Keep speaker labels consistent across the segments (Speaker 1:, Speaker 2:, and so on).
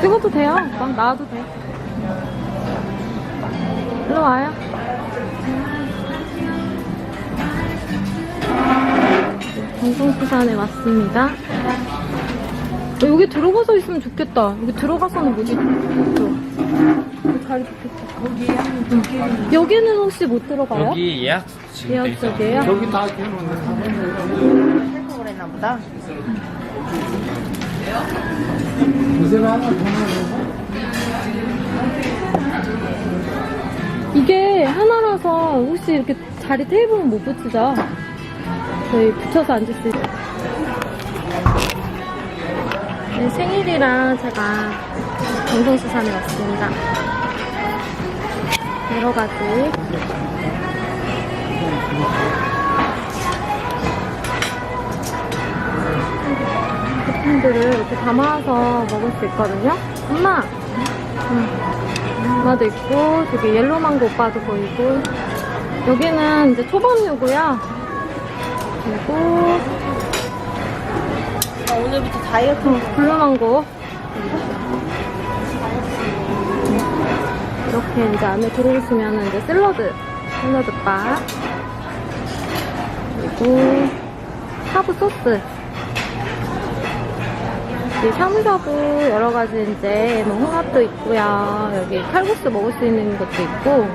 Speaker 1: 찍어도 돼요. 막 나와도 돼. 일로 와요. 경성수산에 왔습니다. 어, 여기 들어가서 있으면 좋겠다. 여기 들어가서는 좋겠다. 응. 여기는 혹시 못 들어가요?
Speaker 2: 여기 예약
Speaker 1: 예약. 쪽이에요?
Speaker 2: 여기 다 해놓는
Speaker 3: 생각을 했나 보다.
Speaker 1: 이게 하나라서 혹시 이렇게 자리 테이블은 못 붙이죠? 저희 붙여서 앉을 수 있어요. 네, 생일이라 제가 경성수산에 왔습니다. 여러 가지 제품들을 이렇게 담아서 먹을 수 있거든요. 엄마! 응. 엄마도 있고, 저기 옐로망고 오빠도 보이고, 여기는 이제 초밥류고요. 그리고,
Speaker 3: 아, 오늘부터 다이어트.
Speaker 1: 어, 블루망고. 이렇게 이제 안에 들어오시면 이제 샐러드, 샐러드 바. 그리고, 하브 소스. 이 샤브샤브 여러 가지 이제 뭐 홍합도 있고요. 여기 칼국수 먹을 수 있는 것도 있고,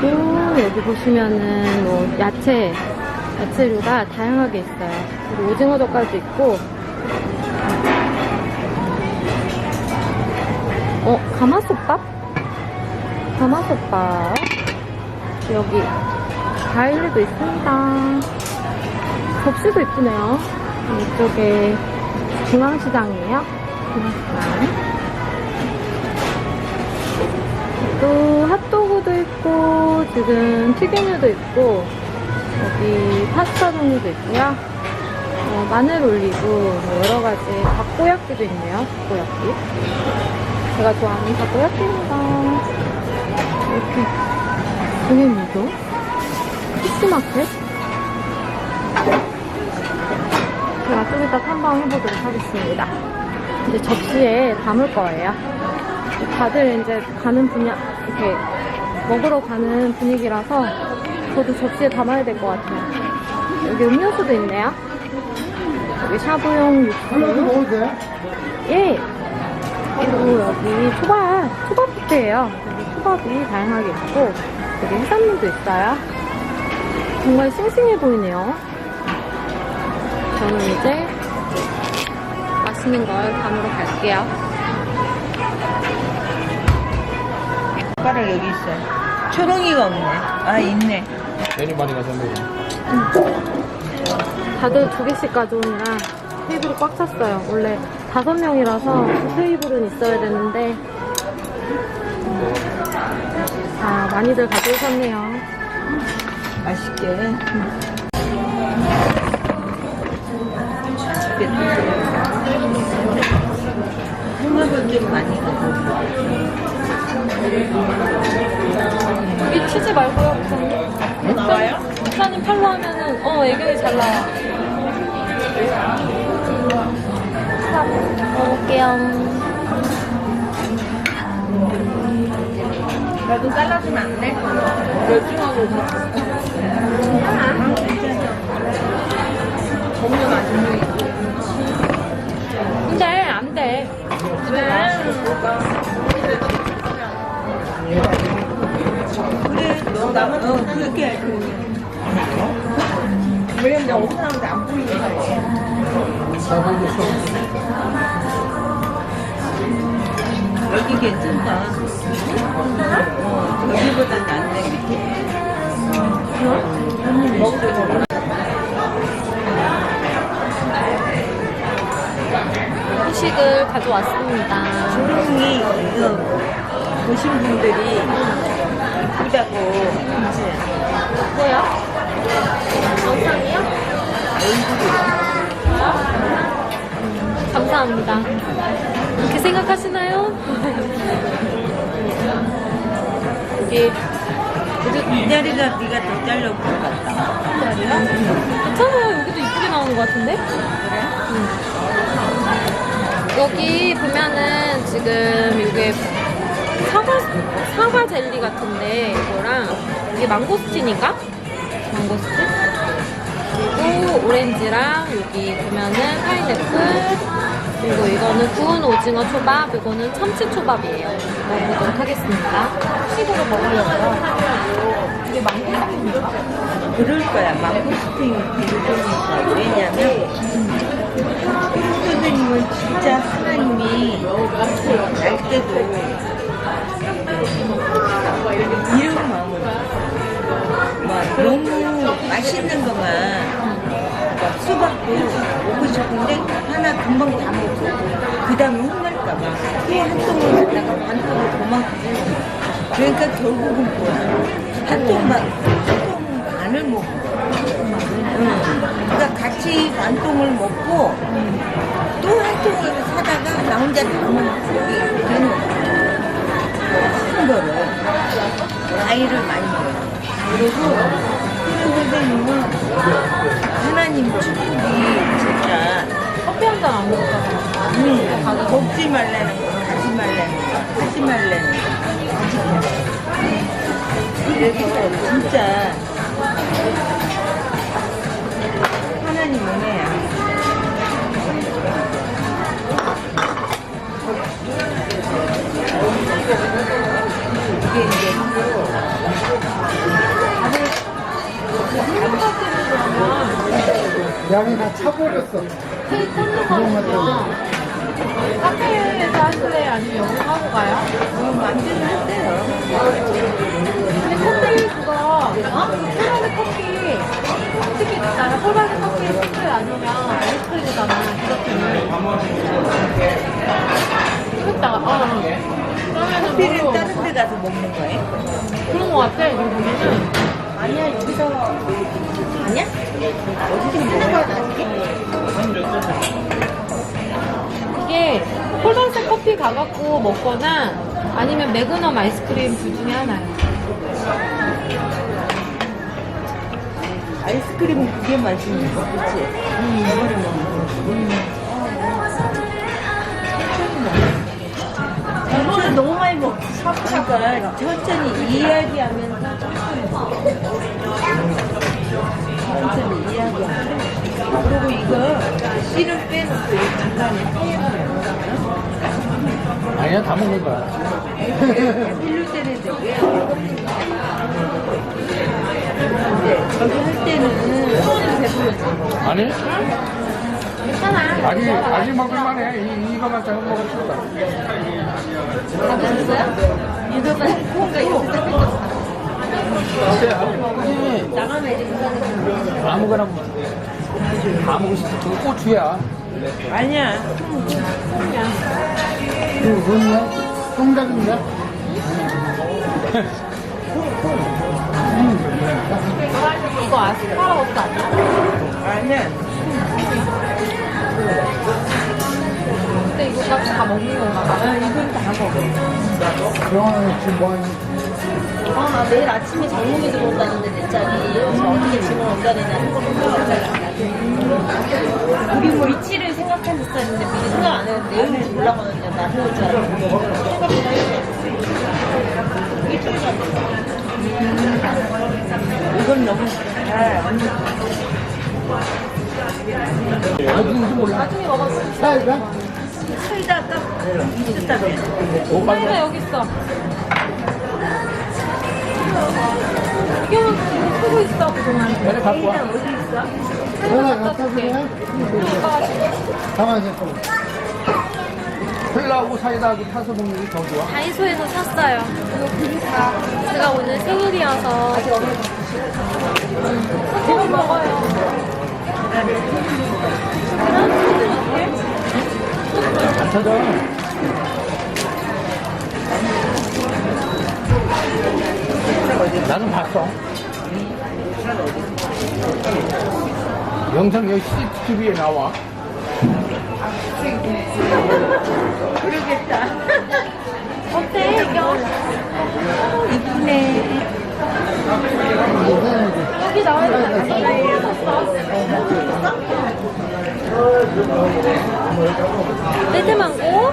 Speaker 1: 그리고 여기 보시면은 뭐 야채, 야채류가 다양하게 있어요. 그리고 오징어 젓갈도 있고, 어, 가마솥밥? 가마솥밥. 여기 과일도 있습니다. 접시도 이쁘네요. 이쪽에 중앙시장이에요. 중앙시장. 또 핫도그도 있고 지금 튀김류도 있고 여기 파스타 종류도 있고요. 어, 마늘 올리고 뭐 여러 가지 닭고야끼도 있네요. 닭고야끼. 제가 좋아하는 닭고야끼입니다. 이렇게 동해미도 피스마켓 좀 이따 탐방 해보도록 하겠습니다. 이제 접시에 담을 거예요. 다들 이제 가는 분야, 이렇게 먹으러 가는 분위기라서 저도 접시에 담아야 될 것 같아요. 여기 음료수도 있네요. 여기 샤브용 육수. 예. 그리고 여기 초밥, 초밥 뷔페예요. 여기 초밥이 다양하게 있고 여기 해산물도 있어요. 정말 싱싱해 보이네요. 저는 이제 맛있는 걸 담으러 갈게요.
Speaker 3: 젓가락 여기 있어요. 초롱이가 없네. 아, 있네.
Speaker 2: 괜히 많이 먹어.
Speaker 1: 다들 두 개씩 가져오느라 테이블이 꽉 찼어요. 원래 다섯 명이라서 두 테이블은 있어야 되는데 자 많이들 가져오셨네요.
Speaker 3: 맛있게. 홍합을 좀 많이 넣어.
Speaker 1: 여기 치즈 말고요, 부사님.
Speaker 3: 나와요?
Speaker 1: 부사님 팔로 하면은 어 애교이 잘 나와. 자, 먹을게요.
Speaker 3: 나도 잘라주면 안 돼? 멸치하고 전혀 맛있는 거
Speaker 1: 근데 안 돼.
Speaker 3: 그래, 너 나만 어, 그렇게 해. 왜냐면 내가 어디 사람한테 안 보이니까. 여기 괜찮다. 어, 여기보단 낫네, 이렇게. 먹어도
Speaker 1: 후식을 가져왔습니다.
Speaker 3: 조롱이 이거 보신 분들이 이쁘다고
Speaker 1: 뭐야? 영상이요? 감사합니다. 그렇게 생각하시나요? 여기
Speaker 3: 이 자리가 네가 더 잘라볼 것 같다.
Speaker 1: 괜찮아요. 여기도 이쁘게 나오는 것 같은데? 그래? 응. 여기 보면은 지금 이게 사과 사과 젤리 같은데 이거랑 이게 망고스틴인가? 망고스틴? 그리고 오렌지랑 여기 보면은 파인애플 그리고 이거는 구운 오징어 초밥 이거는 참치 초밥이에요 먹어보도록 하겠습니다 식으로 먹으려고요 이게 망고스틴인가?
Speaker 3: 그럴 거야. 망고스틴 비르니까 왜냐면 선생님은 진짜 하나님이 날 때도 이런 마음으로. 막 너무 맛있는 것만 막 수박도 먹고 싶은데 하나 금방 다 먹고 그 다음에 혼날까봐 또한 통을 갖다가 반 통을 더 먹고 그러니까 결국은 뭐야? 한 통만 반을 먹고 응. 그러니까 같이 반통을 먹고 또한 통을 사다가 나 혼자 다 먹고 되는 큰 거를 과일을 많이 먹어요. 그리고 그런 선생님은 하나님 축복이 진짜
Speaker 1: 커피 한 잔 안 먹었잖아
Speaker 3: 음, 먹지 말라는 거, 하지 말라는 거, 하지 말라는 거. 그래서 진짜 하나님 은혜야. 이게 이제
Speaker 2: 양이 다 차버렸어. 그런.
Speaker 1: 카페에서 하실래요? 아니면 여기 하고 가요?
Speaker 3: 뭐 만들면 한대요.
Speaker 1: 먹거나 아니면 매그넘 아이스크림 둘 중에 하나요
Speaker 3: 아이스크림은 그게 맛있는 거, 그치? 음, 이거를 먹는 거. 이거는 너무 많이 먹 그러니까 천천히 이야기하면서 천천히 먹어. 천천히 이야기하면 그리고 이거 씨를 빼놓고 이 중간에
Speaker 2: 아 니야, 다 먹는 거야.
Speaker 3: 빌릴 때는. 근데 저기 할 때는.
Speaker 2: 아니?
Speaker 1: 괜찮아
Speaker 2: 아직, 아직 먹을만해. 이, 이거만 잘못 먹을 수 없다.
Speaker 1: 다 드셨어요?
Speaker 3: 이거는 콩가 이렇게 생겼어. 나가면 이제 그거는
Speaker 2: 아무거나 먹어. 다 먹을 수 있어. 그거 고추야.
Speaker 3: 아니야.
Speaker 2: 그거 뭐냐? 똥닭인가?
Speaker 1: 이거 아스파라거스 아니야?
Speaker 3: 아니야.
Speaker 1: 근데 이거 딱다 먹는 건가 봐
Speaker 3: 아, 이건 다 먹어.
Speaker 2: 그러면 지금 뭐 하니?
Speaker 4: 아, 나 내일 아침에 장롱이 들어온다는데 내 짝이 그래서 어떻게 짐을 옮겨야 되냐 우리 뭐 이치를 했는데 내일인지 몰라거든요 나 해올 줄 알았는데 생각보다 일주일 안 됐어
Speaker 3: 이건 너무 잘.
Speaker 1: 나중에 먹었어?
Speaker 3: 사이다 아까 있었다며.
Speaker 1: 사이다 여기 있어 이경은 이거 쓰고 있어 그동안
Speaker 2: 얘네 갖고 와.
Speaker 3: 어디 있어?
Speaker 2: 전화 갖다 주냐? 가만히 있어. 콜라하고 사이다하고 타서 먹는 게 더 좋아.
Speaker 1: 다이소에서 샀어요 제가 오늘 생일이어서 음, 먹어요
Speaker 2: 안 찾아. 나는 봤어. 영상 여기 CCTV에 나와.
Speaker 3: 그러겠다.
Speaker 1: 어때 이경?
Speaker 3: 이쁘네.
Speaker 1: 여기 나와 있는 거 샀어 레드망고?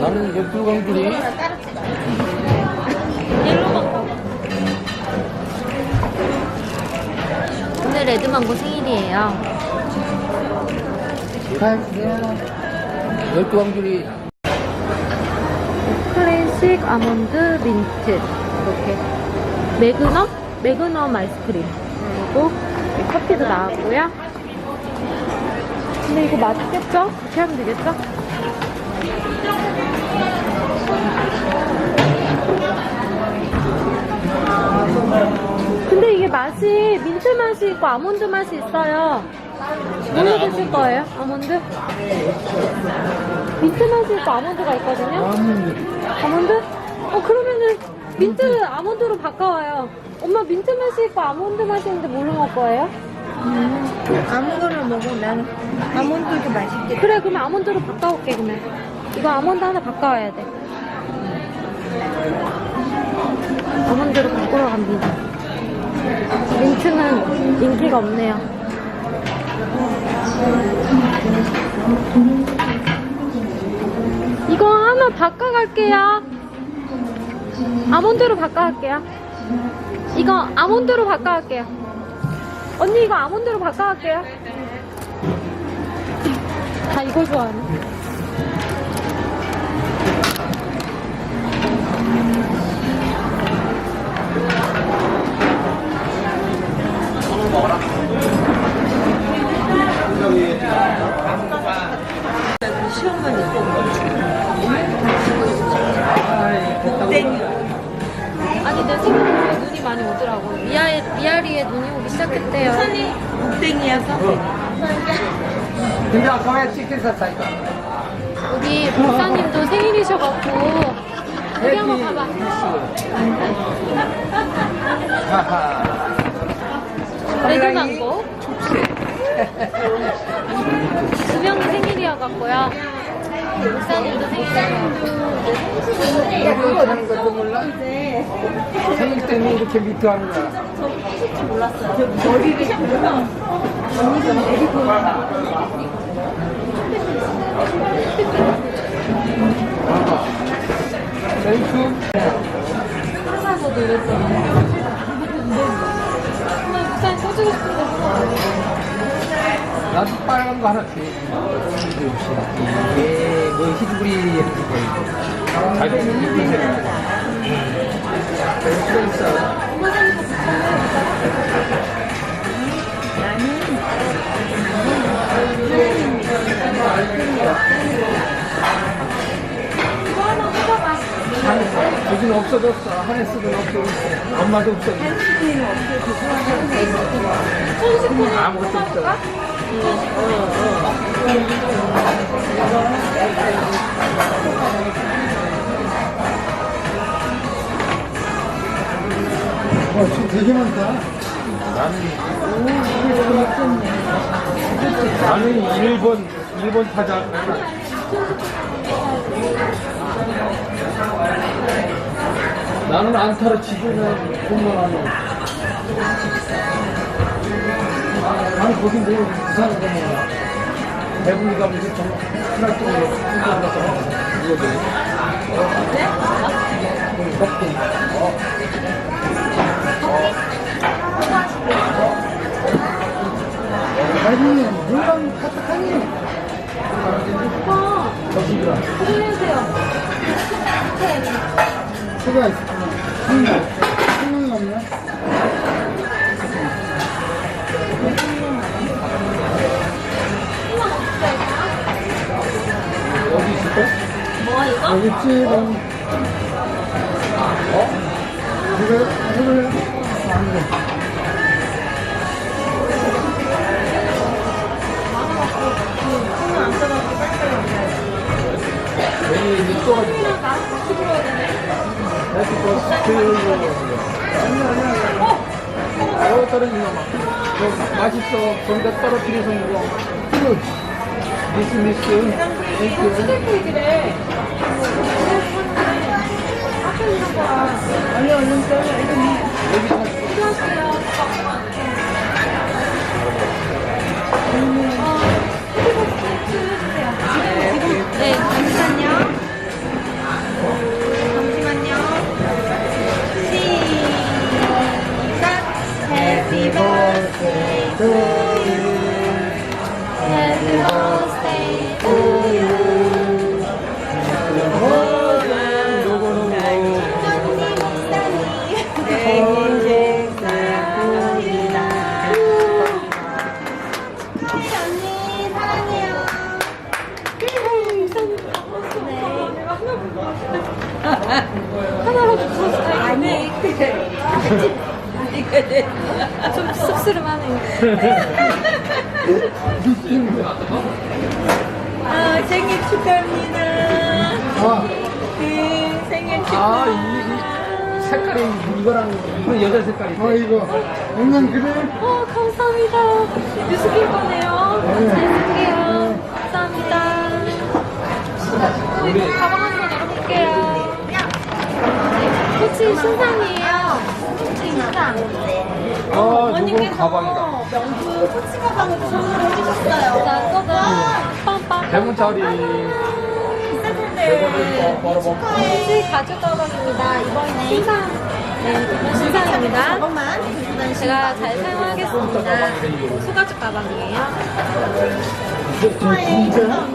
Speaker 2: 나는 열두 강들이
Speaker 1: 옐로망고. 오늘 레드망고 생일이에요.
Speaker 2: 열두 강들이
Speaker 1: 클래식 아몬드 민트 이렇게 매그넘? 매그넘 아이스크림 그리고 이 커피도 나왔고요 근데 이거 맛있겠죠? 그렇게 하면 되겠죠? 근데 이게 맛이 맛이 있고 아몬드 맛이 있어요 뭘로 드실 거예요? 아몬드? 민트 맛이 있고 아몬드가 있거든요 아몬드? 어 그러면은 민트 아몬드로 바꿔와요. 엄마 민트 맛이 있고 아몬드 맛이 있는데 뭘로 먹을 거예요?
Speaker 3: 아무거나 먹어. 나는 아몬드도 맛있게.
Speaker 1: 그래 그러면 아몬드로 바꿔올게 그러면. 이거 아몬드 하나 바꿔와야 돼. 아몬드로 바꾸러 갑니다. 민트는 인기가 없네요. 이거 하나 바꿔갈게요. 아몬드로 바꿔갈게요. 이거 아몬드로 바꿔갈게요. 언니 이거 아몬드로 바꿔갈게요. 다 이거 좋아하네.
Speaker 3: 시험만 있고.
Speaker 1: 아니 내 생각에 눈이 많이 오더라고. 미아리, 미아리에 눈이 오기 시작했대요.
Speaker 3: 곱댕이야서.
Speaker 2: 근데 아까 왜 치킨 샀다니까
Speaker 1: 여기 목사님도 생일이셔갖고 여기 한번 가봐.
Speaker 2: 하하
Speaker 1: 레드망고. 두 명이 생일이어갖고요. 목사님도 생일이어갖고.
Speaker 2: 이거 하는 것도 몰라? 생일 때문에 이렇게 미투하는 거야 땡큐
Speaker 1: 회사에서도 이랬잖아. 근데 목 사님 써주고 싶은데
Speaker 2: 나도 빨간 거 하나 줘 이게 뭐 히드브리 하는 거 자기 입으세요 여 기는 없어졌어. 하네스는 없어졌어. 엄마도 없어졌어. 아무것도 없어. 와, 지금 되게 많다. 나는, 나는 일본, 일본 타자. 나는 안타를 치고는 공부하는 나는 거기 뭐 부산에 가면 대부분 가면 이제 정말 큰날 공부하는 거 이거든 네? 먹고 어. 아니 물건 카타카니
Speaker 1: 오빠
Speaker 2: 저기가
Speaker 1: 고생해주세요.
Speaker 2: 수가 생명 생명이 없나? 여기 있을까?
Speaker 1: 뭐 이거?
Speaker 2: 여기 있지 뭐. 어? 이거 해볼래? 안 돼. 또 다시 또 들고 어? 떨어지는 거 맛있어. 거기다 떨어뜨려서. 굿. 미스 미스.
Speaker 1: 거야.
Speaker 3: 얼른 얼른 떨어.
Speaker 1: 하나로 주셨어요.
Speaker 3: 아니,
Speaker 1: 좀 씁쓸하네요.
Speaker 3: 아, 생일 축하합니다.
Speaker 2: 아,
Speaker 3: 네, 생일
Speaker 2: 아,
Speaker 3: 축하.
Speaker 2: 이, 이 색깔이 이거랑 이건 여자 색깔이.
Speaker 5: 아 이거 응원 그래?
Speaker 1: 어, 감사합니다. 유스길 거네요. 잘 쓸게요. 감사합니다. 이거 가방 한번 열어볼게요. 코치 신상이에요. 코치 신상.
Speaker 2: 아, 이건 가방이다.
Speaker 4: 명품 코치 가방을 선물을 해주셨어요.
Speaker 1: 자, 써봐. 빰빰.
Speaker 2: 대문짜리.
Speaker 4: 비쌌는데.
Speaker 2: 바로 뭐.
Speaker 1: 코치 가죽 가방입니다. 이번 신상. 네, 이번 신상입니다.
Speaker 4: 잠깐만.
Speaker 1: 제가 잘 사용하겠습니다. 소가죽 가방이에요.
Speaker 5: 진짜?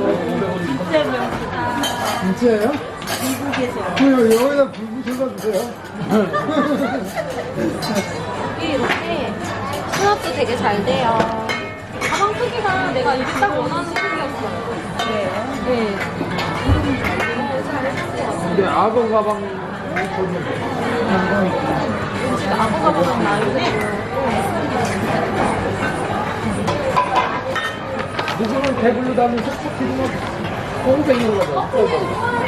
Speaker 5: 진짜예요?
Speaker 3: 미국에서.
Speaker 5: 그 여기다 불 붙여서 주세요.
Speaker 1: 여기 이렇게 수납도 되게 잘 돼요. 가방 크기가 내가 이렇게 딱 원하는 크기였어요. 네.
Speaker 2: 근데 악어 가방
Speaker 1: 악어 가방은 나은데
Speaker 2: 누구는 배불러 다면서 커피는 꽁뱅이로 가봐.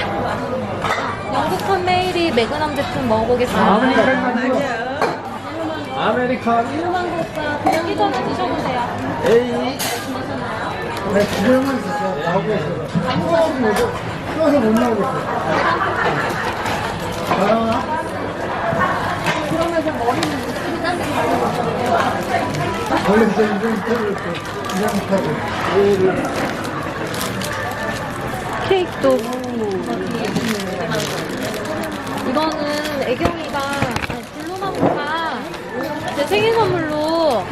Speaker 1: 영국 펀메이리 매그넘 제품 먹어보겠습니다.
Speaker 2: 아메리카노. 아메리카노.
Speaker 1: 거 없어요. 그냥 전에 드셔보세요.
Speaker 2: 에이.
Speaker 5: 네, 그대로만 있었어. 나오고 있어. 한번 내도 뛰어서 못 나오고 있어. 아,
Speaker 1: 그러면서 머리는 느낌이 딴데
Speaker 5: 원래 진짜 이런 스타일을 이렇게 이런 스타일.
Speaker 1: 케이크도 이거는 애경이가 아니, 블루망고가 제 생일 선물로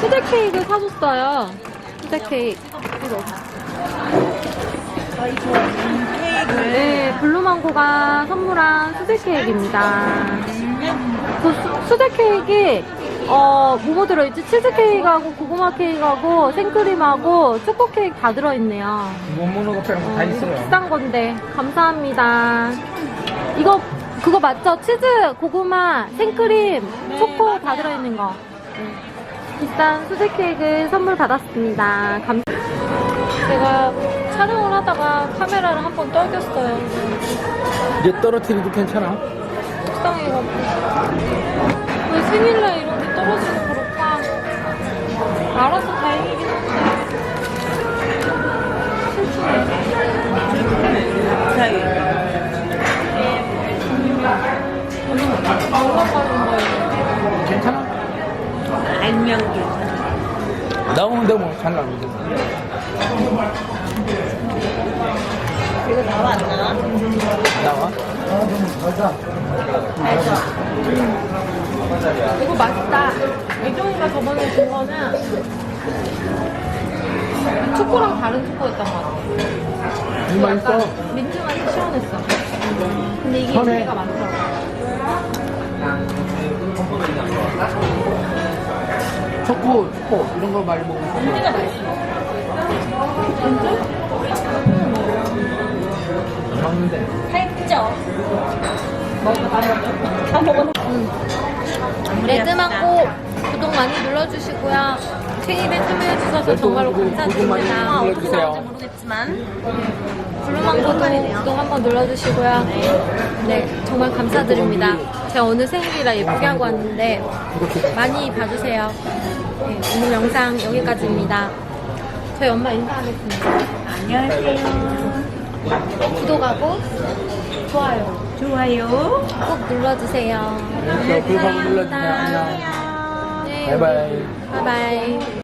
Speaker 1: 수제 케이크를 사줬어요. 수제 케이크. 이거. 네, 블루망고가 선물한 수제 케이크입니다. 그 수, 수제 케이크 어 뭐뭐 들어있지? 치즈 케이크하고 고구마 케이크하고 생크림하고 초코 케이크 다 들어있네요.
Speaker 2: 못 먹는 거 빼고 다
Speaker 1: 어, 이거
Speaker 2: 있어요.
Speaker 1: 비싼 건데 감사합니다. 이거 그거 맞죠? 치즈, 고구마, 생크림, 초코 다 들어있는 거. 네. 비싼 수제 케이크 선물 받았습니다. 감. 제가 촬영을 하다가 카메라를 한 번 떨겼어요.
Speaker 2: 이제 떨어뜨려도 괜찮아.
Speaker 1: 속상해가지고. 왜 생일날 이런 게 떨어지고 그럴까? 알아서 다행이긴 한데.
Speaker 3: 사이.
Speaker 1: 올라가는 거예요.
Speaker 2: 괜찮아?
Speaker 3: 알면 괜찮아.
Speaker 2: 나오는데 뭐잘 나오는데.
Speaker 3: 이거 나와 안 나와?
Speaker 2: 나와?
Speaker 5: 아, 좀 달다.
Speaker 1: 이거 맛있다. 애종이가 저번에 준 거는 초코랑 다른 초코였던 것 같아.
Speaker 2: 이 맛있어.
Speaker 1: 민트 맛이 시원했어. 근데 이게. 인기가 많더라고.
Speaker 2: 초코, 초코 이런 거 많이
Speaker 1: 맛있어. 민트?
Speaker 2: 안 먹는데.
Speaker 4: 살쪄.
Speaker 1: 레드망고 구독 많이 눌러주시고요. 생일에 참여해주셔서 정말로
Speaker 2: 구독 많이
Speaker 1: 감사드립니다.
Speaker 2: 눌러주세요.
Speaker 4: 모르겠지만.
Speaker 1: 블루망고도 구독 한번 눌러주시고요. 네, 정말 감사드립니다. 제가 오늘 생일이라 예쁘게 하고 왔는데 많이 봐주세요. 네, 오늘 영상 여기까지입니다. 저희 엄마 인사하겠습니다.
Speaker 3: 안녕하세요.
Speaker 1: 구독하고 좋아요
Speaker 3: 좋아요.
Speaker 1: 꼭 눌러주세요.
Speaker 2: 네, 구독 한번 눌러주세요. 안녕.
Speaker 1: 네,
Speaker 2: 바이바이.
Speaker 1: 바이바이.